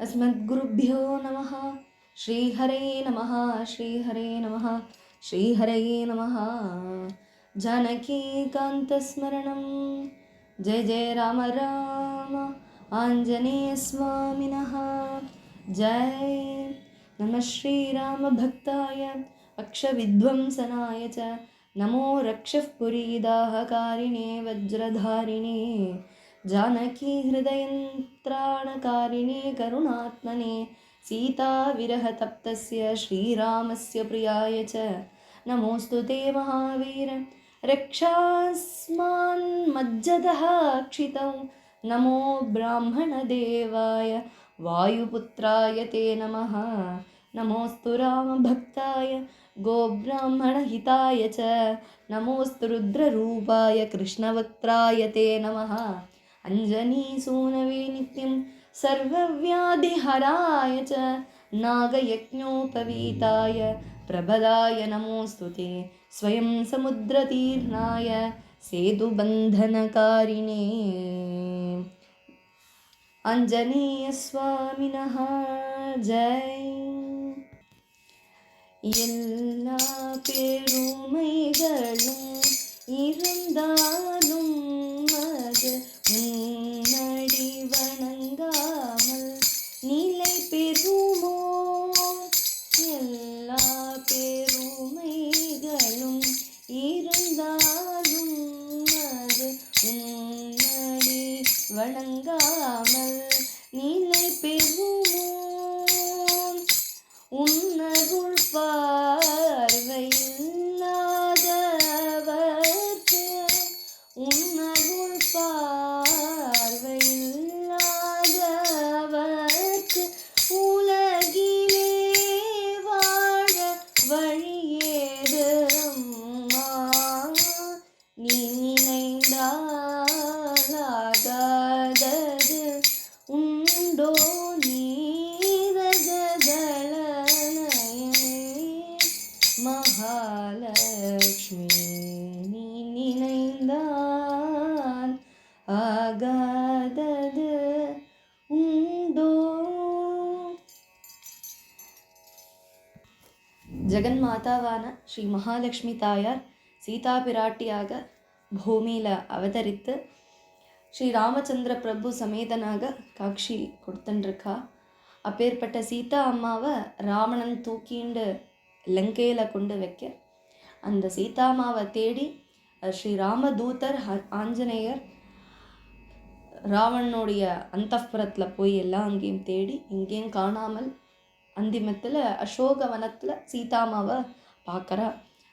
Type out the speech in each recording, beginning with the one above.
अस्मद्गुरुभ्यो नमः। श्रीहरे नमः श्रीहरे नमः श्रीहरये नमः। जानकीकान्तस्मरणं जय जय राम राम। आञ्जनेयस्वामिनः जय। नमः श्रीरामभक्ताय अक्षविध्वंसनाय च। नमो रक्षः पुरीदाहकारिणे वज्रधारिणे जानकी हृदयन्त्राणकारिणे करुणात्मने सीताविरहतप्तस्य श्रीरामस्य प्रियाय च। नमोऽस्तु ते महावीर। रक्षास्मान्मज्जतः क्षितौ नमो ब्राह्मणदेवाय। वायुपुत्राय ते नमः। नमोऽस्तु रामभक्ताय। गोब्राह्मणहिताय च। नमोऽस्तु रुद्ररूपाय कृष्णवक्त्राय ते नमः अञ्जनीसूनवे नित्यं सर्वव्याधिहराय च नागयज्ञोपवीताय प्रबलाय नमोऽस्तु ते स्वयं समुद्रतीर्णाय सेतुबन्धनकारिणे आञ्जनेयस्वामिनः जय எல்லா பெருமைகளும் இருந்தாலும் அது வணங்காமல் நிலை பெறுமோ? எல்லா பெருமைகளும் இருந்தாலும் அது முன்னடி வணங்காமல் நிலை மாதாவான ஸ்ரீ மகாலட்சுமி தாயார் சீதா பிராட்டியாக பூமியில் அவதரித்து ஸ்ரீ ராமச்சந்திர பிரபு சமேதனாக காட்சி கொடுத்துட்டுருக்கா அப்பேற்பட்ட சீதா அம்மாவை ராவணன் தூக்கிண்டு லங்கையில் கொண்டு வைக்க அந்த சீதாமாவை தேடி ஸ்ரீ ராமதூதர் ஹ- ஆஞ்சநேயர் ராவணனுடைய அந்தப்புறத்தில் போய் எல்லாம் அங்கேயும் தேடி எங்கேயும் காணாமல் அந்திமத்தில் அசோகவனத்தில் சீதாமாவை பார்க்குறா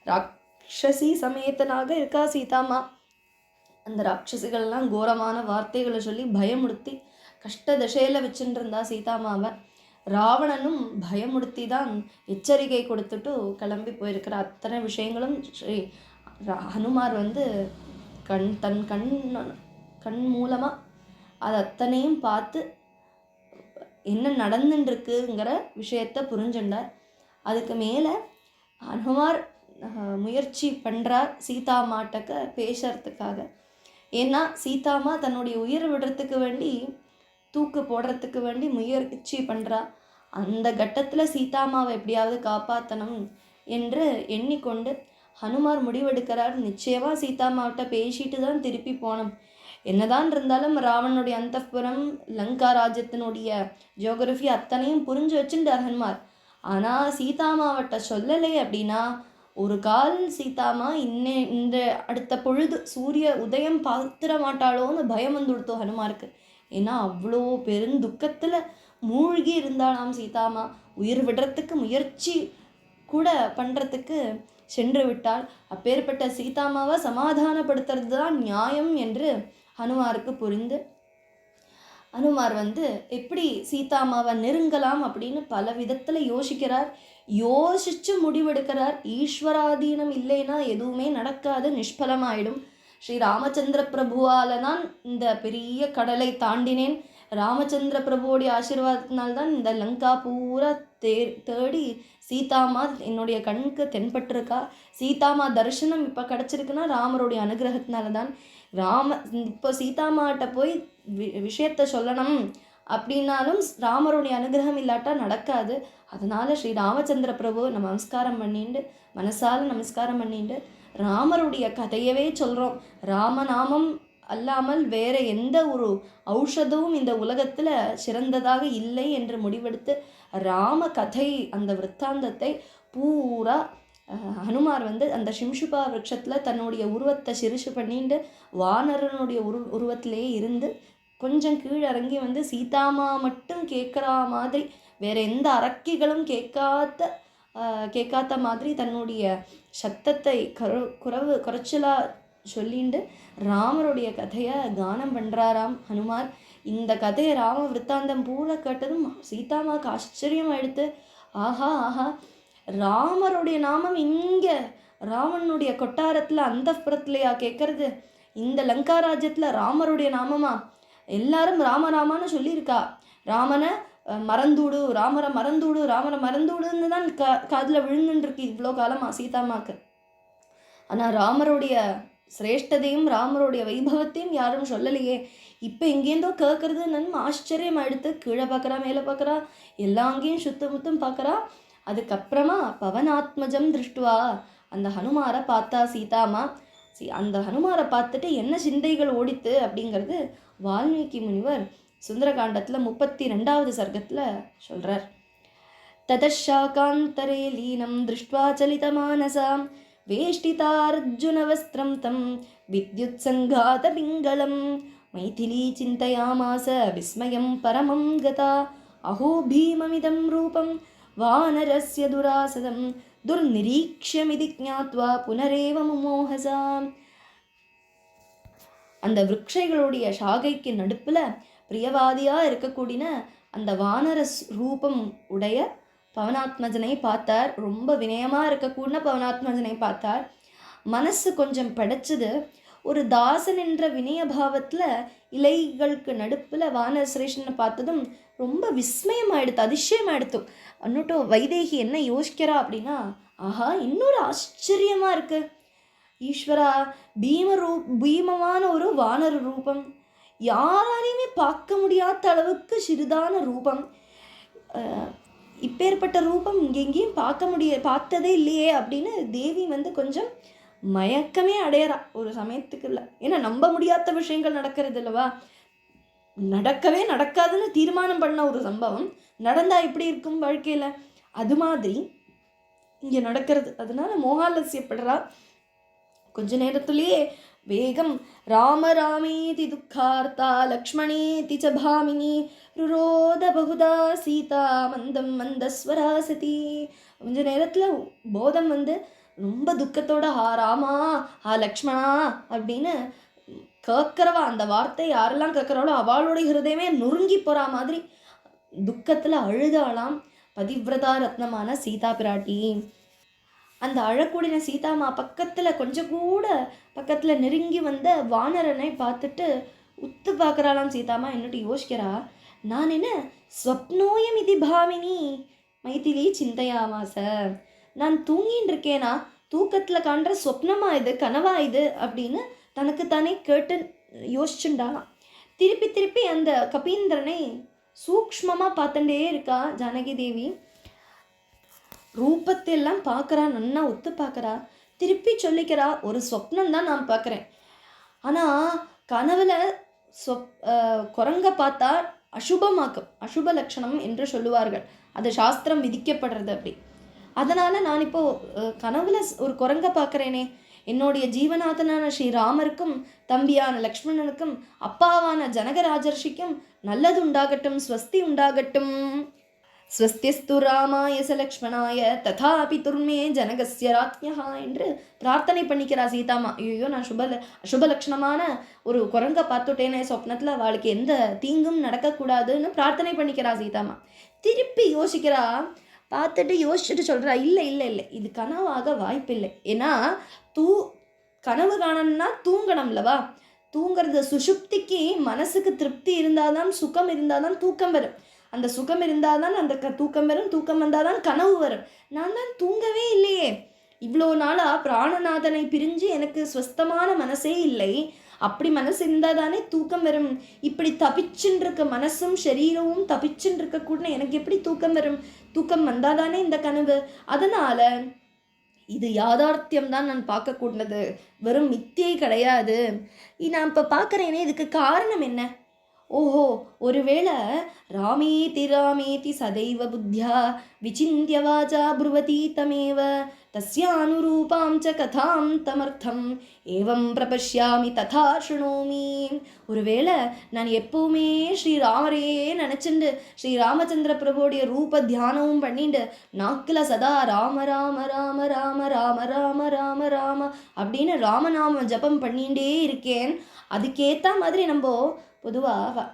ராட்சசி சமேத்தனாக இருக்கா சீதாமா? அந்த ராட்சசிகள்லாம் கோரமான வார்த்தைகளை சொல்லி பயமுடுத்தி கஷ்ட தசையில் வச்சுட்டு இருந்தா சீதாமாவை. ராவணனும் பயமுடுத்தி தான் எச்சரிக்கை கொடுத்துட்டு கிளம்பி போயிருக்கிற அத்தனை விஷயங்களும் ஸ்ரீ ரா- ஹனுமார் வந்து கண் தன் கண் கண் மூலமாக அது அத்தனையும் பார்த்து என்ன நடந்துட்டுருக்குங்கிற விஷயத்த புரிஞ்சுண்டார். அதுக்கு மேலே ஹனுமார் முயற்சி பண்ணுறார் சீதா மாட்டக்க பேசுறதுக்காக. ஏன்னா சீதாமா தன்னுடைய உயிர் விடுறதுக்கு வேண்டி தூக்கு போடுறதுக்கு வேண்டி முயற்சி பண்ணுறா அந்த கட்டத்தில் சீதாமாவை எப்படியாவது காப்பாற்றணும் என்று எண்ணிக்கொண்டு ஹனுமார் முடிவெடுக்கிறார். நிச்சயமாக சீதாமாவிட்ட பேசிட்டு தான் திருப்பி போனோம் என்னதான் இருந்தாலும் ராவணனுடைய அந்தப்புறம் லங்கா ராஜ்யத்தினுடைய ஜியோகிரஃபி அத்தனையும் புரிஞ்சு வச்சுட்டார் ஹனுமார். ஆனால் சீதாமாவட்ட சொல்லலை அப்படின்னா ஒரு கால் சீதாமா இன்னே இந்த அடுத்த பொழுது சூரிய உதயம் பார்த்துட மாட்டாளோன்னு பயம் வந்து ஹனுமாருக்கு. ஏன்னா அவ்வளோ பெருந்துக்கத்தில் மூழ்கி இருந்தாளாம் சீதாமா உயிர் விடுறதுக்கு முயற்சி கூட பண்ணுறதுக்கு சென்று விட்டாள். அப்பேற்பட்ட சீதாமாவை சமாதானப்படுத்துறது தான் நியாயம் என்று ஹனுமாருக்கு புரிந்து அனுமார் வந்து எப்படி சீதாமாவை நெருங்கலாம்? அப்படின்னு பல விதத்தில் யோசிக்கிறார். யோசித்து முடிவெடுக்கிறார். ஈஸ்வராதீனம் இல்லைன்னா எதுவுமே நடக்காது நிஷ்பலமாயிடும். ஸ்ரீ ராமச்சந்திர பிரபுவால தான் இந்த பெரிய கடலை தாண்டினேன். ராமச்சந்திர பிரபுவோடைய ஆசீர்வாதத்தினால்தான் இந்த லங்கா பூரா தே தேடி சீதாமா என்னுடைய கண்ணுக்கு தென்பட்டிருக்கா. சீதாமா தரிசனம் இப்போ கிடச்சிருக்குன்னா ராமருடைய அனுகிரகத்தினால தான் ராம இப்போ சீதாமாட்ட போய் வி விஷயத்த சொல்லணும் அப்படின்னாலும் ராமருடைய அனுகிரகம் இல்லாட்டா நடக்காது. அதனால் ஸ்ரீ ராமச்சந்திர பிரபு நம்ம நமஸ்காரம் பண்ணிண்டு மனசால நமஸ்காரம் பண்ணிண்டு ராமருடைய கதையவே சொல்கிறோம் ராமநாமம் அல்லாமல் வேற எந்த ஒரு ஔஷதமும் இந்த உலகத்தில் சிறந்ததாக இல்லை என்று முடிவெடுத்து ராம கதை அந்த விற்த்தாந்தத்தை பூரா ஹனுமார் வந்து அந்த ஷிம்ஷுபா விருட்சத்தில் தன்னுடைய உருவத்தை சிறுசு பண்ணிட்டு வானரனுடைய உரு உருவத்திலேயே இருந்து கொஞ்சம் கீழறங்கி வந்து சீதாமா மட்டும் கேட்குற மாதிரி வேற எந்த அரக்கிகளும் கேட்காத கேட்காத மாதிரி தன்னுடைய சத்தத்தை கரு குறவு குறைச்சலாக சொல்லிண்டு ராமருடைய கதையை கானம் பண்ணுறாராம் ஹனுமார். இந்த கதையை ராம விற்த்தாந்தம் பூரா கேட்டதும் சீதாமாவுக்கு ஆச்சரியம் எடுத்து ஆஹா ஆஹா ராமருடைய நாமம் இங்கே. ராவணனுடைய கொட்டாரத்தில் அந்த புறத்துலையா கேட்கறது இந்த லங்கா ராஜ்யத்தில் ராமருடைய நாமமா? எல்லாரும் ராமராமான்னு சொல்லியிருக்கா. ராமனை மறந்துடு ராமரை மறந்துடு ராமரை மறந்துடுன்னு தான் கா காதில் விழுந்துருக்கு இவ்வளோ காலமா சீதாமாக்கு ஆனால் ராமருடைய சிரேஷ்டதையும் ராமருடைய வைபவத்தையும் யாரும் சொல்லலையே. இப்போ எங்கேருந்தோ கேட்கறது நம்ம ஆச்சரியமாக எடுத்து கீழே பார்க்குறா மேலே பார்க்குறா எல்லா அங்கேயும் சுத்த முத்தம் பார்க்குறா அதுக்கப்புறமா பவனாத்மஜம் திருஷ்டுவா அந்த ஹனுமாரை பார்த்தா சீதாமா சி அந்த ஹனுமாரை பார்த்துட்டு என்ன சிந்தைகள் ஓடித்து அப்படிங்கிறது வால்மீகி முனிவர் சுந்தரகாண்டத்தில் முப்பத்தி ரெண்டாவது சர்க்கத்தில் சொல்கிறார் ततशाकान्तरे लीनं दृष्ट्वा चलितमानसां वेष्टितार्जुनवस्त्रं तं विद्युत्सङ्घातपिङ्गलं मैथिली चिन्तयामास विस्मयं परमं गता अहो भीममिदं रूपं वानरस्य दुरासदं दुर्निरीक्ष्यमिति ज्ञात्वा पुनरेव मुमोहसाम् அந்த விருட்சைகளுடைய சாகைக்கு நடுப்புல பிரியவாதியா இருக்கக்கூடிய அந்த வானர ஸ்- ரூபம் உடைய பவனாத்மஜனை பார்த்தார் ரொம்ப வினயமா இருக்கக்கூடிய பவனாத்மஜனை பார்த்தார் மனசு கொஞ்சம் படைச்சது ஒரு தாசன் என்ற வினய பாவத்துல இலைகளுக்கு நடுப்பில் வானசிரேஷனை பார்த்ததும் ரொம்ப விஸ்மயமாயிடுத்து அதிசயமாயிடுத்து. அன்னுட்டு வைதேகி என்ன யோசிக்கிறா அப்படின்னா ஆஹா இன்னொரு ஆச்சரியமாக இருக்குது ஈஸ்வரா பீம ரூ பீமமான ஒரு வானர ரூபம். யாராலையுமே பார்க்க முடியாத அளவுக்கு சிறிதான ரூபம். இப்பேற்பட்ட ரூபம் இங்க எங்கேயும் பார்க்க முடிய பார்த்ததே இல்லையே அப்படின்னு தேவி வந்து கொஞ்சம் மயக்கமே அடையறா. ஒரு சமயத்துக்குள்ள ஏன்னா நம்ப முடியாத விஷயங்கள் நடக்கிறது இல்லவா? நடக்கவே நடக்காதுன்னு தீர்மானம் பண்ண ஒரு சம்பவம் நடந்தா எப்படி இருக்கும் வாழ்க்கையில்? அது மாதிரி இங்கே நடக்கிறது. அதனால மோகாலசியப்படுறா கொஞ்ச நேரத்துலேயே வேகம். ராம ராமேதி துக்கார்த்தா லக்ஷ்மணேதி ச பாமினி ருரோத பகுதா சீதா மந்தம் மந்தஸ்வரா சதி. கொஞ்ச நேரத்தில் போதம் வந்து ரொம்ப துக்கத்தோட ஹா ராமா ஹா லக்ஷ்மணா அப்படின்னு கேட்குறவா அந்த வார்த்தை யாரெல்லாம் கேட்குறாளோ அவளுடைய ஹிருதயமே நொறுங்கி போகிற மாதிரி துக்கத்தில் அழுதாளாம் பதிவிரதா ரத்னமான சீதா பிராட்டி. அந்த அழக்கூடிய சீதாமா பக்கத்தில் கொஞ்சம் கூட பக்கத்தில் நெருங்கி வந்த வானரனை பார்த்துட்டு உத்து பார்க்குறாளாம் சீதாமா என்னட்டு யோசிக்கிறா நான் என்ன ஸ்வப்னோயம் இது பாவினி மைதிலி சிந்தையாமாச நான் தூங்கின்னு இருக்கேனா? தூக்கத்தில் காண்ற சொப்னமா இது? கனவா இது? அப்படின்னு தனக்கு தானே கேட்டு யோசிச்சுண்டாலாம் திருப்பி திருப்பி அந்த கபீந்திரனை சூக்ஷ்மமாக பார்த்துட்டே இருக்கா ஜானகி தேவி. ரூபத்தை எல்லாம் பார்க்குறா நன்னா ஒத்து பார்க்குறா. திருப்பி சொல்லிக்கிறா ஒரு சொப்னம் தான் நான் பார்க்குறேன். ஆனால் கனவில் சொப் குரங்க பார்த்தா அசுபமாக்கும் அசுப லட்சணம் என்று சொல்லுவார்கள். அது சாஸ்திரம் விதிக்கப்படுறது அப்படி. அதனால் நான் இப்போ கனவுல ஒரு குரங்க பார்க்குறேனே. என்னுடைய ஜீவநாதனான ஸ்ரீராமருக்கும் தம்பியான லக்ஷ்மணனுக்கும் அப்பாவான ஜனகராஜர்ஷிக்கும் நல்லது உண்டாகட்டும் ஸ்வஸ்தி உண்டாகட்டும். ஸ்வஸ்திஸ்து ராமாய ச லக்ஷ்மணாய ததாபி துர்மே ஜனகஸ்ய ராத்யா என்று பிரார்த்தனை பண்ணிக்கிறா சீதாமா. ஐயோ நான் சுப சுபலக்ஷணமான ஒரு குரங்க பார்த்துட்டேனே சொப்னத்தில் அவளுக்கு எந்த தீங்கும் நடக்கக்கூடாதுன்னு பிரார்த்தனை பண்ணிக்கிறா சீதாமா. திருப்பி யோசிக்கிறா பார்த்துட்டு யோசிச்சுட்டு சொல்கிறா இல்லை இல்லை இல்லை இது கனவாக வாய்ப்பில்லை. ஏன்னா தூ கனவு காணணும்னா தூங்கணும்லவா தூங்குறது சுஷுப்திக்கு மனசுக்கு திருப்தி இருந்தால் தான் சுகம் இருந்தால் தான் தூக்கம் வரும். அந்த சுகம் இருந்தால் தான் அந்த க தூக்கம் வரும் தூக்கம் வந்தால் தான் கனவு வரும். நான் தான் தூங்கவே இல்லையே. இவ்வளோ நாளாக பிராணநாதனை பிரிஞ்சு எனக்கு ஸ்வஸ்தமான மனசே இல்லை. அப்படி மனசு இருந்தால் தானே தூக்கம் வரும். இப்படி தப்பிச்சுன்னு இருக்க மனசும் சரீரமும் தப்பிச்சுன்னு இருக்க கூட எனக்கு எப்படி தூக்கம் வரும்? தூக்கம் வந்தால் தானே இந்த கனவு. அதனால் இது யாதார்த்தியம் தான் நான் பார்க்கக்கூடாது வெறும் மித்தியை கிடையாது. நான் இப்போ பார்க்குறேனே இதுக்கு காரணம் என்ன? ஓஹோ ஒருவேளை ராமேதி ராமேதி சதைவ புத்தியா விசிந்திய வாச்சா ப்ருவதி தமேவ தஸ்யானுரூபாம் ச கதாம் தமர்த்தம் ஏவம் பிரபஷ்யாமி ததா சுணோமி ஒருவேளை நான் எப்பவுமே ஸ்ரீராமரையே நினச்சிண்டு ஸ்ரீராமச்சந்திர பிரபுடைய ரூப தியானமும் பண்ணிண்டு நாக்கில் சதா ராம ராம ராம ராம ராம ராம ராம ராம அப்படின்னு ராமநாம ஜபம் பண்ணிகிட்டே இருக்கேன். அதுக்கேற்ற மாதிரி நம்ம பொதுவாக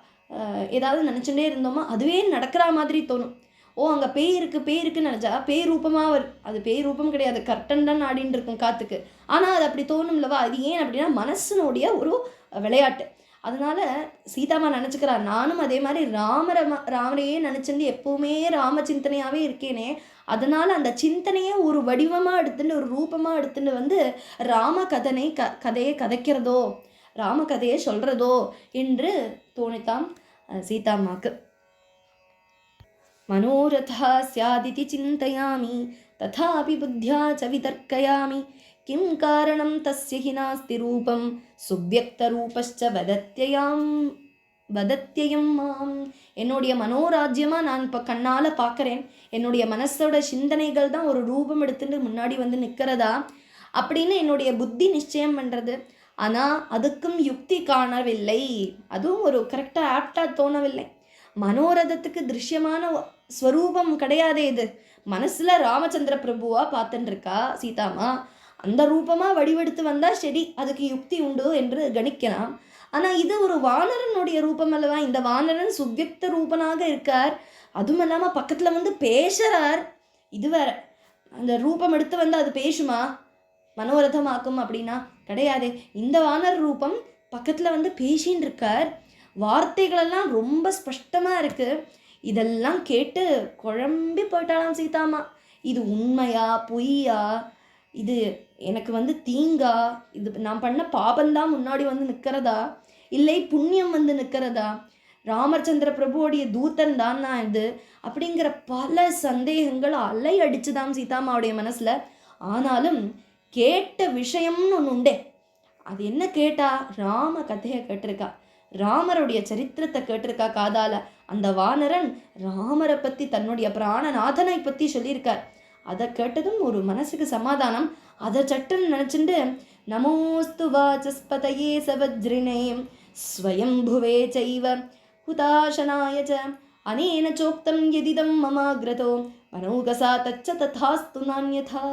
ஏதாவது நினச்சிட்டே இருந்தோமா அதுவே நடக்கிற மாதிரி தோணும். ஓ அங்கே பேய் இருக்குது பேய் இருக்குன்னு நினச்சா பேய் ரூபமாக வரும் அது பேய் ரூபம் கிடையாது. கர்ட்டன் தான் ஆடின்னு இருக்கும் காற்றுக்கு ஆனால் அது அப்படி தோணும்லவா? அது ஏன் அப்படின்னா மனசனுடைய ஒரு விளையாட்டு. அதனால சீதாமா நினச்சிக்கிறா நானும் அதே மாதிரி ராமரை ராமரையே நினச்சிட்டு எப்போவுமே ராம சிந்தனையாகவே இருக்கேனே. அதனால் அந்த சிந்தனையை ஒரு வடிவமாக எடுத்துட்டு ஒரு ரூபமாக எடுத்துட்டு வந்து ராம கதனை க கதையை கதைக்கிறதோ ராமகதையை சொல்கிறதோ என்று தோணித்தாம் சீதாம்மாக்கு. மனோரதா சியாதிதி சிந்தையாமி ததாபி புத்தியா ச விதர்க்கயாமி கிம் காரணம் தஸ்ய நாஸ்தி ரூபம் சுவ்யக்தரூபஸ்ச வதத்யயாம் வதத்தியம் மாம். என்னுடைய மனோராஜ்யமாக நான் இப்போ கண்ணால் பார்க்குறேன் என்னுடைய மனசோட சிந்தனைகள் தான் ஒரு ரூபம் எடுத்துட்டு முன்னாடி வந்து நிற்கிறதா அப்படின்னு என்னுடைய புத்தி நிச்சயம் பண்ணுறது ஆனால் அதுக்கும் யுக்தி காணவில்லை. அதுவும் ஒரு கரெக்டாக ஆப்டாக தோணவில்லை. மனோரதத்துக்கு திருஷ்யமான ஸ்வரூபம் கிடையாதே இது. மனசில் ராமச்சந்திர பிரபுவாக பார்த்துட்டுருக்கா சீதாமா? அந்த ரூபமாக வடிவெடுத்து வந்தால் சரி அதுக்கு யுக்தி உண்டு என்று கணிக்கலாம். ஆனால் இது ஒரு வானரனுடைய ரூபம் அல்லவா? இந்த வானரன் சுவ்யக்த ரூபனாக இருக்கார். அதுவும் இல்லாமல் பக்கத்தில் வந்து பேசுறார். இது வேற. அந்த ரூபம் எடுத்து வந்து அது பேசுமா? மனோரதமாக்கும் அப்படின்னா கிடையாது. இந்த வானர் ரூபம் பக்கத்தில் வந்து பேசின்னு இருக்கார் வார்த்தைகளெல்லாம் ரொம்ப ஸ்பஷ்டமாக இருக்குது இதெல்லாம் கேட்டு குழம்பி போயிட்டாலாம் சீதாமா. இது உண்மையா பொய்யா? இது எனக்கு வந்து தீங்கா? இது நான் பண்ண பாபந்தான் முன்னாடி வந்து நிற்கிறதா இல்லை புண்ணியம் வந்து நிற்கிறதா ராமச்சந்திர பிரபுவோடைய தூத்தன் தான் நான் இது? அப்படிங்கிற பல சந்தேகங்கள் அலை அடிச்சுதான் சீதாமாவுடைய மனசில். ஆனாலும் கேட்ட விஷயம்னு ஒன்று உண்டே. அது என்ன கேட்டா ராம கதையை கேட்டிருக்கா. ராமருடைய சரித்திரத்தை கேட்டிருக்கா காதால. அந்த வானரன் ராமரை பத்தி தன்னுடைய பிராணநாதனை பத்தி சொல்லியிருக்கார். அதை கேட்டதும் ஒரு மனசுக்கு சமாதானம். அதை சட்டுன்னு நினச்சிண்டு நமோஸ்து வாச்சஸ்பதையே சவஜ்ரிணே ஸ்வயம்புவே செய்வ குதாசனாய ச அனேன சோக்தம் எதிதம் மமாகிரதோ மனோகசா தச்ச ததாஸ்து நான்யதா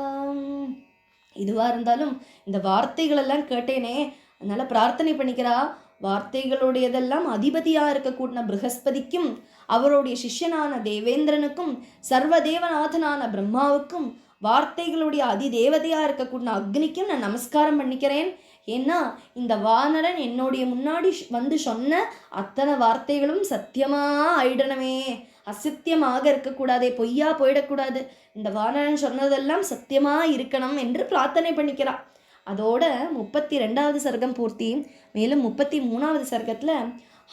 இதுவாக இருந்தாலும் இந்த வார்த்தைகளெல்லாம் கேட்டேனே. அதனால் பிரார்த்தனை பண்ணிக்கிறா. வார்த்தைகளுடையதெல்லாம் அதிபதியாக இருக்கக்கூடிய ப்ரகஸ்பதிக்கும் அவருடைய சிஷ்யனான தேவேந்திரனுக்கும் சர்வதேவநாதனான பிரம்மாவுக்கும் வார்த்தைகளுடைய அதிதேவதையாக இருக்கக்கூடிய அக்னிக்கும் நான் நமஸ்காரம் பண்ணிக்கிறேன். ஏன்னா இந்த வானரன் என்னுடைய முன்னாடி வந்து சொன்ன அத்தனை வார்த்தைகளும் சத்தியமாக ஆயிடணுமே. அசத்தியமாக இருக்கக்கூடாது பொய்யா போயிடக்கூடாது. இந்த வானரன் சொன்னதெல்லாம் சத்தியமா இருக்கணும் என்று பிரார்த்தனை பண்ணிக்கிறான். அதோட முப்பத்தி ரெண்டாவது சர்க்கம் பூர்த்தி. மேலும் முப்பத்தி மூணாவது சர்க்கத்தில்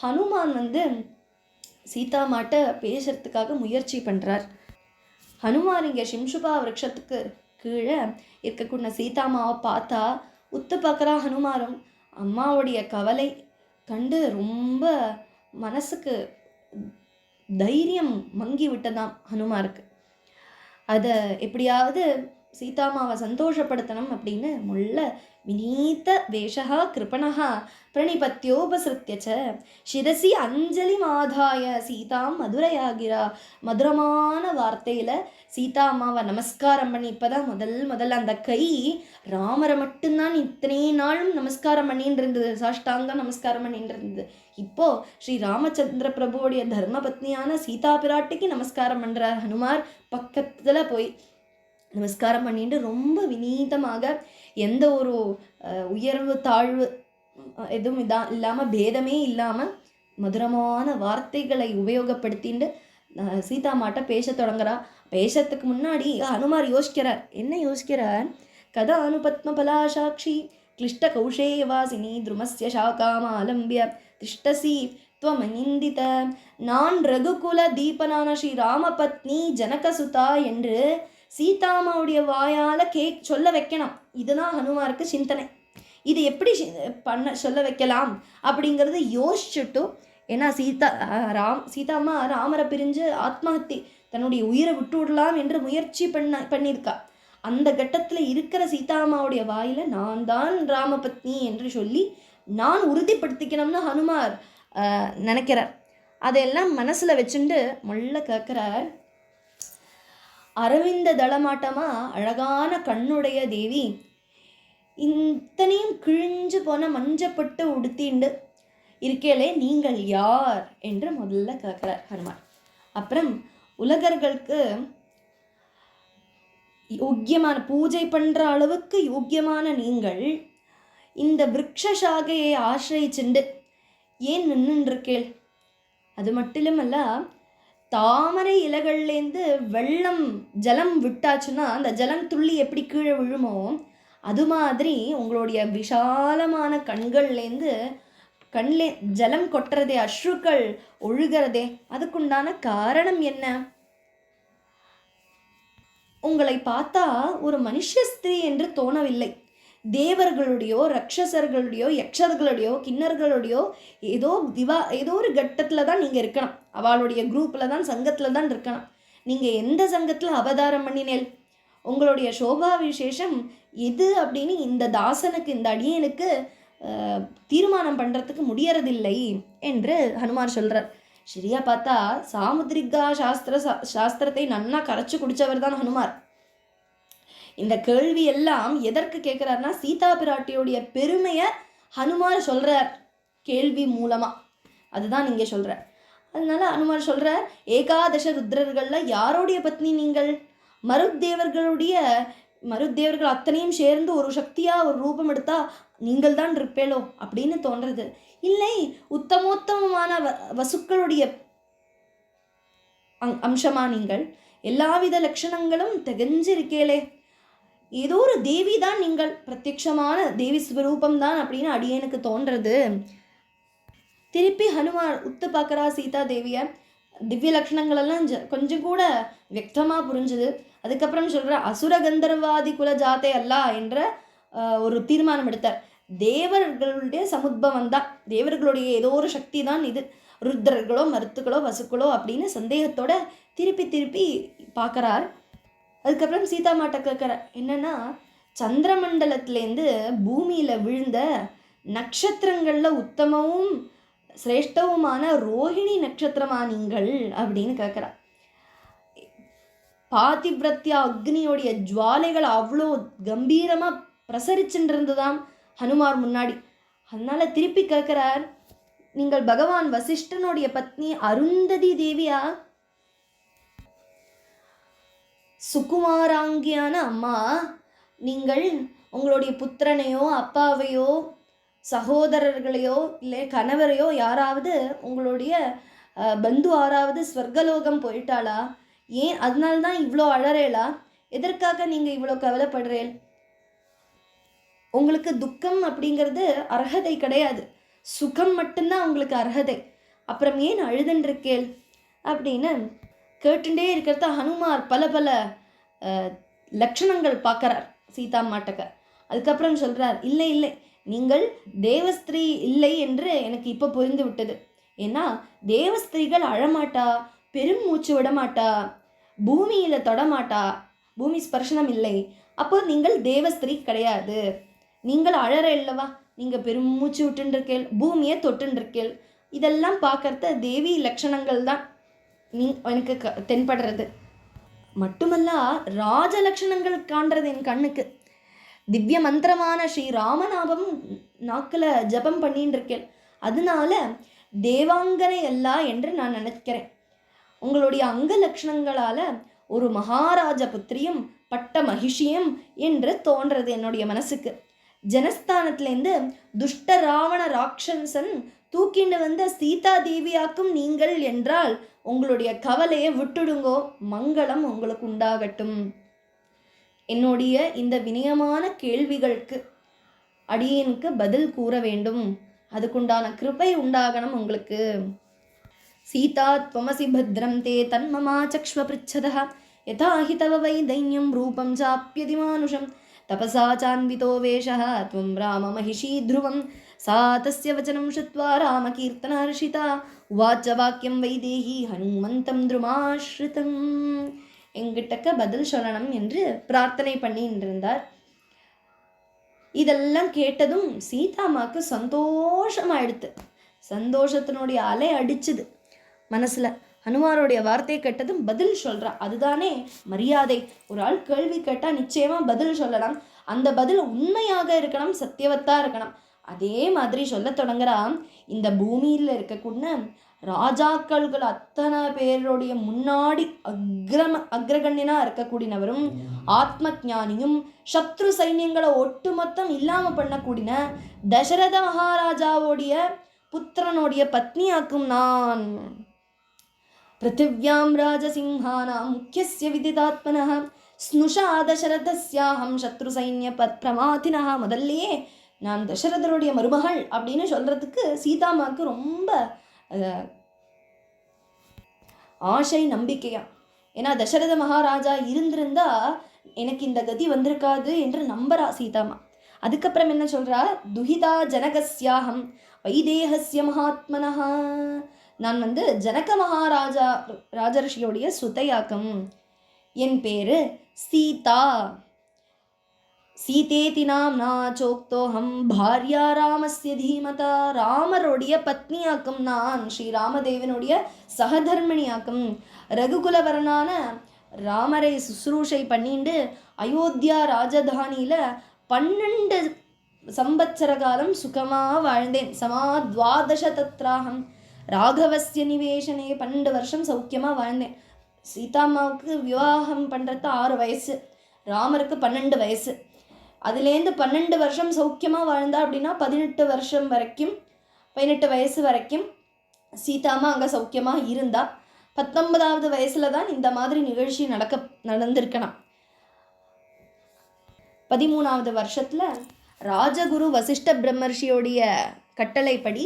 ஹனுமான் வந்து சீதா மாட்ட பேசுறதுக்காக முயற்சி பண்ணுறார் ஹனுமான் இங்கே ஷிம்ஷுபா விரக்ஷத்துக்கு கீழே இருக்கக்கூடிய சீதாமாவை பார்த்தா உத்து பார்க்குறா ஹனுமாரும் அம்மாவுடைய கவலை கண்டு ரொம்ப மனசுக்கு தைரியம் மங்கி விட்டதாம் ஹனுமாருக்கு. அதை எப்படியாவது சீதாமாவை சந்தோஷப்படுத்தணும் அப்படின்னு முள்ள வினீத வேஷா கிருபணா பிரணிபத்தியோபசிருத்திய ச. சிரசி அஞ்சலி மாதாய சீதாம் மதுரையாகிறா மதுரமான வார்த்தையில் சீதா அம்மாவை நமஸ்காரம் பண்ணி இப்போதான் முதல் முதல்ல அந்த கை. ராமரை மட்டும்தான் இத்தனை நாளும் நமஸ்காரம் பண்ணின்னு இருந்தது சாஷ்டாங்க நமஸ்காரம் பண்ணிட்டு இருந்தது இப்போ ஸ்ரீ ராமச்சந்திர பிரபுவோடைய தர்ம பத்னியான சீதா பிராட்டிக்கு நமஸ்காரம் பண்றார். ஹனுமார் பக்கத்தில் போய் நமஸ்காரம் பண்ணிட்டு ரொம்ப வினீதமாக எந்த ஒரு உயர்வு தாழ்வு எதுவும் இதாக இல்லாமல் பேதமே இல்லாமல் மதுரமான வார்த்தைகளை உபயோகப்படுத்திட்டு சீதா மாட்ட பேச தொடங்குறா. பேசத்துக்கு முன்னாடி அனுமார் யோசிக்கிறார். என்ன யோசிக்கிறார்? கதா அனுபத்ம பலாசாட்சி கிளிஷ்ட கௌஷேவாசினி துருமஸ்ய சாக்காமாலம்பிய திஷ்டசி துவமநிந்தித நான் ரகுகுல தீபனான ஸ்ரீ ராமபத்னி ஜனகசுதா என்று சீதாமாவுடைய வாயால் கேக் சொல்ல வைக்கணும். இதுதான் ஹனுமாருக்கு சிந்தனை. இது எப்படி பண்ண சொல்ல வைக்கலாம் அப்படிங்கிறது யோசிச்சுட்டு ஏன்னா சீதா ராம் சீதாம்மா ராமரை பிரிஞ்சு ஆத்மஹத்தி தன்னுடைய உயிரை விட்டு விடலாம் என்று முயற்சி பண்ண பண்ணியிருக்கா. அந்த கட்டத்தில் இருக்கிற சீதாம்மாவுடைய வாயில் நான் தான் ராமபத்னி என்று சொல்லி நான் உறுதிப்படுத்திக்கணும்னு ஹனுமார் நினைக்கிறார். அதையெல்லாம் மனசில் வச்சுண்டு மொள்ள கேட்குறார் அரவிந்த தளமாட்டமாக அழகான கண்ணுடைய தேவி. இத்தனையும் கிழிஞ்சு போன மஞ்சப்பட்டு உடுத்திண்டு. இருக்கேளே நீங்கள் யார்? என்று முதல்ல கேட்குறார் ஹனுமார் அப்புறம் உலகர்களுக்கு யோக்கியமான பூஜை பண்ணுற அளவுக்கு யோக்கியமான நீங்கள் இந்த விருட்ச சாகையை ஆசிரியிச்சுண்டு. ஏன் நின்றுருக்கேள் அது மட்டுமல்ல தாமரை இலைகள்லேருந்து வெள்ளம் ஜலம் விட்டாச்சுன்னா அந்த ஜலம் துள்ளி எப்படி கீழே விழுமோ அது மாதிரி உங்களுடைய விஷாலமான கண்கள்லேருந்து கண்லே ஜலம் கொட்டுறதே அஸ்ருக்கள் ஒழுகிறதே அதுக்குண்டான காரணம் என்ன? உங்களை பார்த்தா ஒரு மனுஷ ஸ்திரீ என்று தோணவில்லை. தேவர்களுடையோ ரக்ஷசர்களுடையோ யக்ஷர்களுடையோ கிண்ணர்களுடையோ ஏதோ திவா ஏதோ ஒரு கட்டத்தில் தான் நீங்கள் இருக்கணும். அவளுடைய குரூப்பில் தான் சங்கத்தில் தான் இருக்கணும். நீங்கள் எந்த சங்கத்தில் அவதாரம் பண்ணினேல்? உங்களுடைய சோபா விசேஷம் எது அப்படின்னு இந்த தாசனுக்கு இந்த அடியனுக்கு தீர்மானம் பண்ணுறதுக்கு முடியறதில்லை என்று ஹனுமார் சொல்கிறார் சரியா பார்த்தா சாமுத்ரிகா சாஸ்திர சா- சாஸ்திரத்தை நன்னா கரைச்சி குடிச்சவர் தான் ஹனுமார் இந்த கேள்வி எல்லாம் எதற்கு கேட்குறாருன்னா சீதா பிராட்டியோடைய பெருமையை ஹனுமார் சொல்கிறார் கேள்வி மூலமா. அதுதான் நீங்கள் சொல்கிறார் அதனால ஹனுமார் சொல்கிறார் ஏகாதச ருத்ரர்களில் யாருடைய பத்னி நீங்கள்? மருத்தேவர்களுடைய மருத்தேவர்கள் அத்தனையும் சேர்ந்து ஒரு சக்தியா ஒரு ரூபம் எடுத்தா நீங்கள் தான் இருப்பேளோ அப்படின்னு தோன்றது. இல்லை உத்தமோத்தமமான வ- வசுக்களுடைய அங்- அம்சமா நீங்கள்? எல்லாவித லட்சணங்களும் திகஞ்சிருக்கேளே. ஏதோ ஒரு தேவி தான் நீங்கள். பிரத்யட்சமான தேவி ஸ்வரூபம் தான் அப்படின்னு அடியனுக்கு தோன்றது. திருப்பி ஹனுமான் உத்து பார்க்குறா சீதா தேவியை திவ்ய லக்ஷணங்களெல்லாம் எல்லாம் ஜ- கொஞ்சம் கூட வியக்தமாக புரிஞ்சுது. அதுக்கப்புறம் சொல்கிற அசுர கந்தர்வாதி குல ஜாத்தை அல்ல என்ற ஒரு தீர்மானம் எடுத்தார். தேவர்களுடைய சமுத்பவம் தான். தேவர்களுடைய ஏதோ ஒரு சக்தி தான் இது. ருத்ரர்களோ மருத்துக்களோ வசுக்களோ அப்படின்னு சந்தேகத்தோட திருப்பி திருப்பி பார்க்குறார் அதுக்கப்புறம் சீதா மாட்ட கேட்குற என்னன்னா சந்திரமண்டலத்துலேருந்து பூமியில் விழுந்த நட்சத்திரங்களில் உத்தமவும் சிரேஷ்டவுமான ரோஹிணி நட்சத்திரமா நீங்கள் அப்படின்னு கேட்குறா பாதிவிரத்யா அக்னியோடைய ஜுவாலைகள் அவ்வளோ கம்பீரமாக பிரசரிச்சுட்டு இருந்ததாம் ஹனுமார் முன்னாடி. அதனால் திருப்பி கேட்குறார் நீங்கள் பகவான் வசிஷ்டனுடைய பத்னி அருந்ததி தேவியா? சுகுமாராங்கியான அம்மா நீங்கள் உங்களுடைய புத்திரனையோ அப்பாவையோ சகோதரர்களையோ இல்லை கணவரையோ யாராவது உங்களுடைய பந்து ஆறாவது ஸ்வர்கலோகம் போயிட்டாளா? ஏன் அதனால தான் இவ்வளோ அழறேளா? எதற்காக நீங்கள் இவ்வளோ கவலைப்படுறேன் உங்களுக்கு துக்கம் அப்படிங்கிறது அர்ஹதை கிடையாது. சுகம் மட்டும்தான் உங்களுக்கு அர்ஹதை. அப்புறம் ஏன் அழுதுன்றிருக்கேள்? அப்படின்னு கேட்டுட்டே இருக்கிறத ஹனுமார் பல பல லட்சணங்கள் பார்க்குறார் சீதா மாட்டக்க அதுக்கப்புறம் சொல்கிறார் இல்லை இல்லை நீங்கள் தேவஸ்திரீ இல்லை என்று எனக்கு இப்போ புரிந்து விட்டது. ஏன்னா தேவஸ்திரீகள் அழமாட்டா பெரும் மூச்சு விடமாட்டா பூமியில் தொடமாட்டா பூமி ஸ்பர்ஷனம் இல்லை. அப்போ நீங்கள் தேவஸ்திரீ கிடையாது. நீங்கள் அழற இல்லவா? நீங்கள் பெரும் மூச்சு விட்டுருக்கேள் பூமியை தொட்டுருக்கேள் இதெல்லாம் பார்க்கறத தேவி லட்சணங்கள் தான் எனக்கு க- தென்படுறது. மட்டுமல்ல ராஜ லட்சணங்கள் காண்றது என் கண்ணுக்கு. திவ்ய மந்திரமான ஸ்ரீ ராமநாபம் நாக்கில் ஜபம் பண்ணின்னு இருக்கேன். அதனால தேவாங்கனை அல்ல என்று நான் நினைக்கிறேன். உங்களுடைய அங்க லட்சணங்களால ஒரு மகாராஜ புத்திரியும் பட்ட மகிஷியும் என்று தோன்றது என்னுடைய மனசுக்கு. ஜனஸ்தானத்திலேருந்து துஷ்ட ராவண ராட்சன்சன் தூக்கிண்டு வந்த சீதா தேவியாக்கும் நீங்கள் என்றால் உங்களுடைய கவலையை விட்டுடுங்கோ. மங்களம் உங்களுக்கு உண்டாகட்டும் என்னுடைய இந்த வினயமான கேள்விகளுக்கு அடியனுக்கு பதில் கூற வேண்டும். அதுக்குண்டான கிருப்பை உண்டாகணும் உங்களுக்கு. சீதா துவமசி பத்ரம் தே தன்மமா சக்ஷ்வ பிரிச்சதா யதா ஹி தவ வைதைன்யம் ரூபம் சாப்பியதி மானுஷம் தபசா சான்விதோ வேஷா துவம் ராம மகிஷீ த்ருவம். सा तस्य वचनं श्रुत्वा रामकीर्तनहर्षिता उवाच वाक्यं वैदेही हनुमन्तं द्रुमाश्रितम् எங்கிட்டக்க பதில் சொல்லணும் என்று பிரார்த்தனை பண்ணிட்டு இருந்தார் இதெல்லாம் கேட்டதும் சீதாமாக்கு சந்தோஷமாயிடுத்து சந்தோஷத்தினுடைய அலை அடிச்சுது மனசுல ஹனுமாரோடைய வார்த்தை கேட்டதும் பதில் சொல்றா அதுதானே மரியாதை ஒரு ஆள் கேள்வி கேட்டா நிச்சயமா பதில் சொல்லலாம் அந்த பதில் உண்மையாக இருக்கணும் சத்தியவத்தா இருக்கணும் அதே மாதிரி சொல்ல தொடங்குறா இந்த பூமியில இருக்கக்கூடிய ராஜாக்கள்கள் அத்தனை பேருடைய முன்னாடி அக்ரம அக்ரகண்யனா இருக்கக்கூடியவரும் ஆத்ம ஞானியும் சத்ரு சைன்யங்களை ஒட்டுமொத்தம் இல்லாம பண்ணக்கூடிய தசரத மகாராஜாவோடைய புத்திரனுடைய பத்னியாக்கும் நான். பிருத்திவ்யாம் ராஜசிம்ஹானாம் முக்கியஸ்ய விதிதாத்மனः ஸ்னுஷா தசரதஸ்யாஹம் சத்ரு சைன்ய பத் பிரமாதினஹ முதல்லையே நான் தசரதருடைய மருமகள் அப்படின்னு சொல்கிறதுக்கு சீதாமாவுக்கு ரொம்ப ஆசை நம்பிக்கையா? ஏன்னா தசரத மகாராஜா இருந்திருந்தா எனக்கு இந்த கதி வந்திருக்காது என்று நம்புறா சீதாமா. அதுக்கப்புறம் என்ன சொல்கிறா துஹிதா ஜனகசியாகம் வைதேகசிய மகாத்மனஹா. நான் வந்து ஜனக மகாராஜா ராஜரிஷியோடைய சுதையாக்கம். என் பேரு சீதா. சீதேதி நாம்னா சோக்தோஹம் பாரியா ராமஸ்ய தீமதா ராமருடைய பத்னியாக்கும் நான் ஸ்ரீ ராமதேவனுடைய சகதர்மிணியாக்கும் ரகுகுலவரனான ராமரை சுசுரூஷை பண்ணிண்டு அயோத்தியா ராஜதானியில் பன்னெண்டு சம்பத்சர காலம் சுகமாக வாழ்ந்தேன். சமா துவாதச தத்ராகம் ராகவசிய நிவேஷனே பன்னெண்டு வருஷம் சௌக்கியமாக வாழ்ந்தேன். சீதாம்மாவுக்கு விவாகம் பண்ணுறது ஆறு வயசு. ராமருக்கு பன்னெண்டு வயசு. அதுலேருந்து பன்னெண்டு வருஷம் சௌக்கியமாக வாழ்ந்தா அப்படின்னா பதினெட்டு வருஷம் வரைக்கும் பதினெட்டு வயசு வரைக்கும் சீதாமா அங்கே சௌக்கியமாக இருந்தா. பத்தொன்பதாவது வயசுல தான் இந்த மாதிரி நிகழ்ச்சி நடக்க நடந்திருக்கலாம் பதிமூணாவது வருஷத்தில் ராஜகுரு வசிஷ்ட பிரம்மர்ஷியோடைய கட்டளைப்படி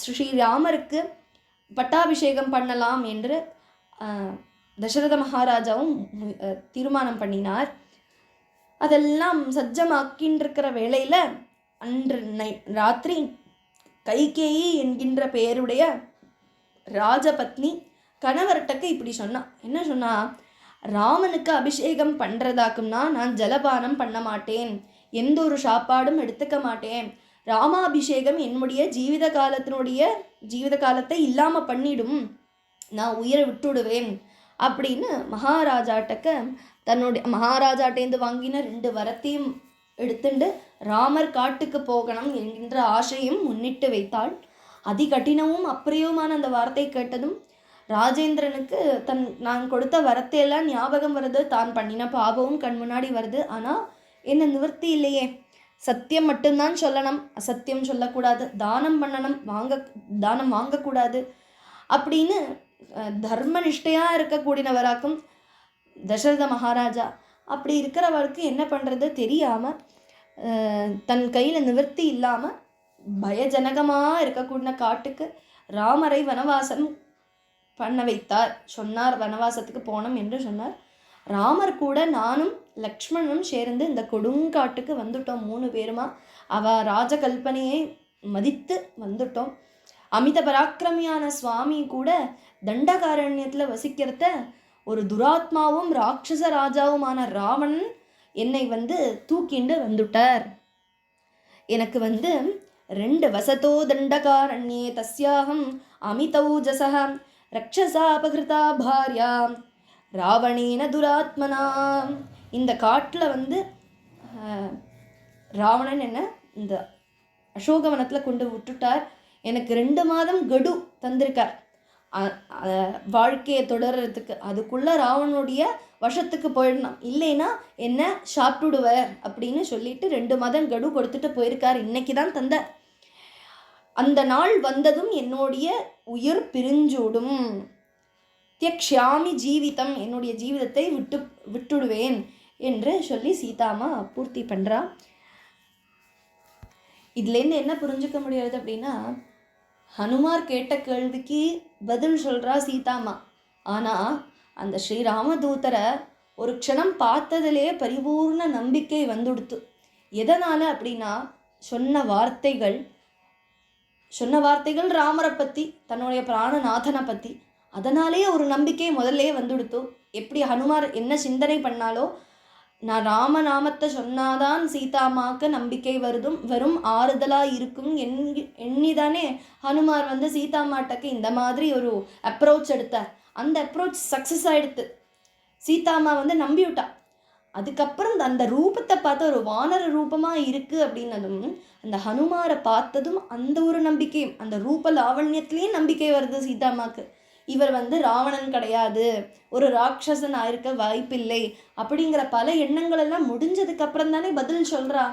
ஸ்ரீராமருக்கு பட்டாபிஷேகம் பண்ணலாம் என்று தசரத மகாராஜாவும் தீர்மானம் பண்ணினார். அதெல்லாம் சஜ்ஜமாக்கின்றிருக்கிற வேளையில் அன்று நை ராத்திரி கைகேயி என்கின்ற பெயருடைய ராஜபத்னி கணவர்கிட்டக்கு இப்படி சொன்னான் என்ன சொன்னா? ராமனுக்கு அபிஷேகம் பண்ணுறதாக்கும்னா நான் ஜலபானம் பண்ண மாட்டேன். எந்த ஒரு சாப்பாடும் எடுத்துக்க மாட்டேன். ராமாபிஷேகம் என்னுடைய ஜீவித காலத்தினுடைய ஜீவித காலத்தை இல்லாமல் பண்ணிடும். நான் உயிரை விட்டுடுவேன். அப்படின்னு மகாராஜாட்டக்க தன்னுடைய மகாராஜாட்டேந்து வாங்கின ரெண்டு வரத்தையும் எடுத்துண்டு ராமர் காட்டுக்கு போகணும் என்கின்ற ஆசையும் முன்னிட்டு வைத்தாள். அதிகடினமும் அப்பிரியவுமான அந்த வார்த்தை கேட்டதும் ராஜேந்திரனுக்கு தன் நான் கொடுத்த வரத்தையெல்லாம் ஞாபகம் வருது தான் பண்ணின பாபமும் கண் முன்னாடி வருது. ஆனால் என்ன நிவர்த்தி இல்லையே. சத்தியம் மட்டும்தான் சொல்லணும் அசத்தியம் சொல்லக்கூடாது. தானம் பண்ணணும் வாங்க தானம் வாங்கக்கூடாது. அப்படின்னு தர்ம நிஷ்டையாக இருக்கக்கூடியவராக்கும் தசரத மகாராஜா. அப்படி இருக்கிறவருக்கு என்ன பண்ணுறது தெரியாமல் தன் கையில் நிவர்த்தி இல்லாமல் பயஜனகமாக இருக்கக்கூடிய காட்டுக்கு ராமரை வனவாசம் பண்ண வைத்தார். சொன்னார் வனவாசத்துக்கு போனோம் என்று சொன்னார். ராமர் கூட நானும் லக்ஷ்மணனும் சேர்ந்து இந்த கொடுங்காட்டுக்கு வந்துட்டோம் மூணு பேருமா. அவ ராஜகல்பனையை மதித்து வந்துட்டோம். அமித பராக்கிரமியான சுவாமி கூட தண்டகாரண்யத்தில் வசிக்கிறத ஒரு துராத்மாவும் ராட்சச ராஜாவுமான ராவணன் என்னை வந்து தூக்கிண்டு வந்துட்டார். எனக்கு வந்து ரெண்டு வசதோ தண்டகாரண்யே தஸ்யாகம் அமிதௌஜசா ரக்ஷசா அபகிருதா பாரியா ராவணேன துராத்மனா. இந்த காட்டில் வந்து ராவணன் என்ன இந்த அசோகவனத்தில் கொண்டு விட்டுட்டார். எனக்கு ரெண்டு மாதம் கடு தந்திருக்கார். வாழ்க்கையை தொடர்றதுக்கு அதுக்குள்ளே ராவனுடைய வசத்துக்கு போயிடணும். இல்லைன்னா என்ன சாப்பிட்டுடுவர் அப்படின்னு சொல்லிட்டு ரெண்டு மதம் கடு கொடுத்துட்டு போயிருக்கார். இன்னைக்கு தான் தந்த. அந்த நாள் வந்ததும் என்னுடைய உயிர் பிரிஞ்சூடும் தியக்ஷாமி ஜீவிதம் என்னுடைய ஜீவிதத்தை விட்டு விட்டுடுவேன் என்று சொல்லி சீதாமா பூர்த்தி பண்ணுறா இதுலேருந்து என்ன புரிஞ்சுக்க முடியாது அப்படின்னா ஹனுமார் கேட்ட கேள்விக்கு பதில் சொல்கிறா சீதாமா. ஆனால் அந்த ஸ்ரீராமதூதரை ஒரு க்ஷணம் பார்த்ததிலே பரிபூர்ண நம்பிக்கை வந்துடுத்து. எதனால் அப்படின்னா சொன்ன வார்த்தைகள் சொன்ன வார்த்தைகள் ராமரை பற்றி தன்னுடைய பிராணநாதனை பற்றி அதனாலேயே ஒரு நம்பிக்கை முதல்லே வந்துடுத்து. எப்படி ஹனுமார் என்ன சிந்தனை பண்ணாலோ நான் ராமநாமத்தை சொன்னாதான் சீதாமாவுக்கு நம்பிக்கை வருதும் வெறும் ஆறுதலாக இருக்கும் எண்ணி எண்ணிதானே? ஹனுமார் வந்து சீதாமாட்டக்கு இந்த மாதிரி ஒரு அப்ரோச் எடுத்தார். அந்த அப்ரோச் சக்ஸஸ் ஆகிடுத்து சீதாமா வந்து நம்பிவிட்டா. அதுக்கப்புறம் அந்த ரூபத்தை பார்த்து ஒரு வானர ரூபமாக இருக்குது அப்படின்னதும் அந்த ஹனுமாரை பார்த்ததும் அந்த ஒரு நம்பிக்கையும் அந்த ரூப லாவண்யத்துலேயும் நம்பிக்கை வருது சீதாமாக்கு. இவர் வந்து ராவணன் கிடையாது. ஒரு ராட்சசன் ஆயிருக்க வாய்ப்பில்லை. அப்படிங்கிற பல எண்ணங்கள் எல்லாம் முடிஞ்சதுக்கு அப்புறம் தானே பதில் சொல்றா.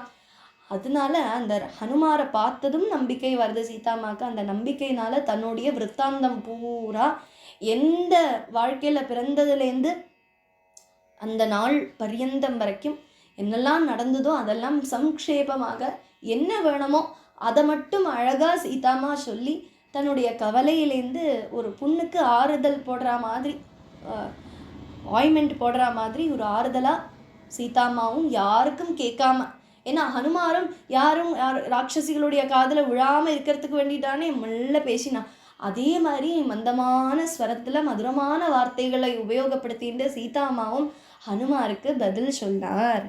அதனால அந்த ஹனுமாரை பார்த்ததும் நம்பிக்கை வருது சீதாமாக்கு. அந்த நம்பிக்கையினால தன்னுடைய விற்த்தாந்தம் பூரா எந்த வாழ்க்கையில பிறந்ததுலேருந்து அந்த நாள் பரியந்தம் வரைக்கும் என்னெல்லாம் நடந்ததோ அதெல்லாம் சம்க்ஷேபமாக என்ன வேணுமோ அதை மட்டும் அழகாக சீதாமா சொல்லி தன்னுடைய கவலையிலேருந்து ஒரு புண்ணுக்கு ஆறுதல் போடுற மாதிரி ஆயின்மெண்ட் போடுற மாதிரி ஒரு ஆறுதலாக சீதாமாவும் யாருக்கும் கேட்காம ஏன்னா ஹனுமாரும் யாரும் யார் ராட்சசிகளுடைய காதில் விழாமல் இருக்கிறதுக்கு வேண்டிட்டானே மெல்ல பேசினான் அதே மாதிரி மந்தமான ஸ்வரத்தில் மதுரமான வார்த்தைகளை உபயோகப்படுத்திட்டு சீதாமாவும் ஹனுமாருக்கு பதில் சொன்னார்.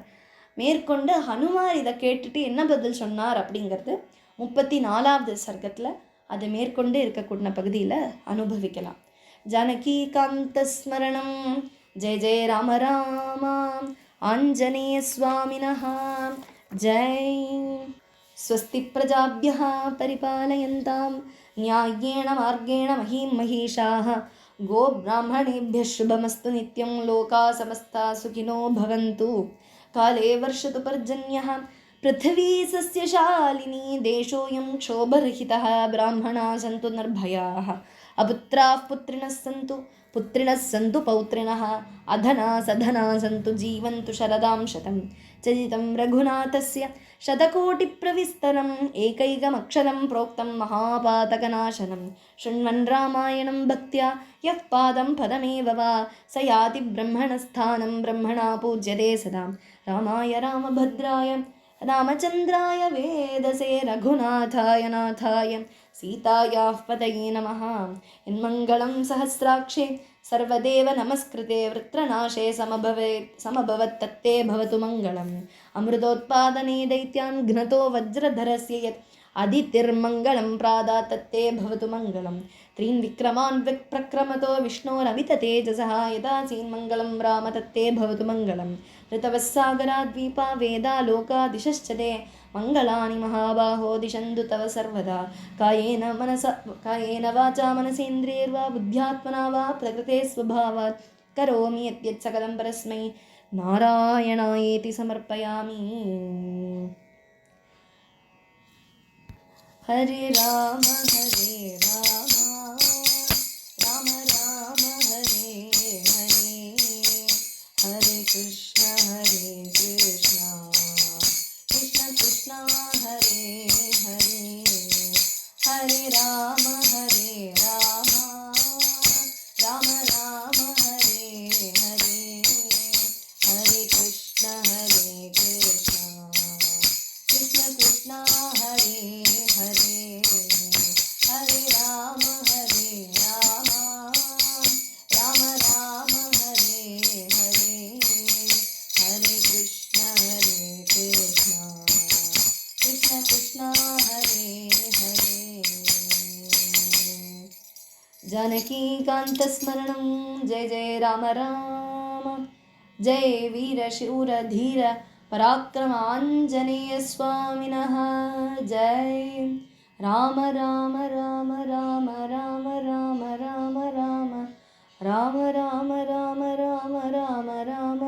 மேற்கொண்டு ஹனுமார் இதை கேட்டுட்டு என்ன பதில் சொன்னார் அப்படிங்கிறது முப்பத்தி நாலாவது சர்க்கத்தில் அது மேற்கொண்டு இருக்கக்கூடிய பகுதியில் அனுபவிக்கலாம் ஜானகி காந்த ஸ்மரணம் ஜெய ஜெய ராம ராமா ஆஞ்சநேய சுவாமினः ஜெய் स्वस्ति प्रजाभ्यः परिपालयन्तां न्याय्येण मार्गेण महीं महिषाः गोब्राह्मणेभ्यः शुभमस्तु नित्यं लोकाः समस्ता सुखिनो भवन्तु काले वर्षतु पर्जन्यः पृथिवी सस्यशालिनी देशोऽयं क्षोभरहितः ब्राह्मणाः सन्तु निर्भयाः। अपुत्राः पुत्रिणः सन्तु पुत्रिणः सन्तु पौत्रिणः अधना सधना सन्तु जीवन्तु शरदां शतं। चरितं रघुनाथस्य शतकोटिप्रविस्तरम् एकैकमक्षरं प्रोक्तं महापातकनाशनं। शृण्वन् रामायणं भक्त्या यः पादं पदमेव वा स याति ब्रह्मणस्थानं ब्रह्मणा पूज्यते सदा। रामाय रामभद्राय रामचन्द्राय वेदसे रघुनाथाय नाथाय सीतायाः पतये नमः। यन्मङ्गलं सहस्राक्षे सर्वदेव नमस्कृते वृत्रनाशे समभवेत् समभवत्तत्ते भवतु मङ्गलम्। अमृतोत्पादने दैत्यान् घ्नतो वज्रधरस्य यत् अदितिर्मङ्गलं प्रादातत्ते भवतु मङ्गलं त्रीन् विक्रमान् विप्रक्रमतो विष्णोरमिततेजसः यदासीन्मङ्गलं राम तत्ते भवतु मङ्गलं ऋतवः सागराद्वीपा वेदा लोका दिशश्च ते मङ्गलानि महाबाहो दिशन्तु तव सर्वदा। कायेन कायेन वाचा मनसेन्द्रियैर्वा बुद्ध्यात्मना वा प्रकृते स्वभावात्। करोमि यद्यत् सकलं परस्मै। नारायणायेति समर्पयामि। हरे राम हरे राम हरे राम तस्मरणं जय जय राम राम जय वीरशूरधीर पराक्रमाञ्जनेयस्वामिनः जय राम राम राम राम राम राम राम राम राम राम राम राम राम राम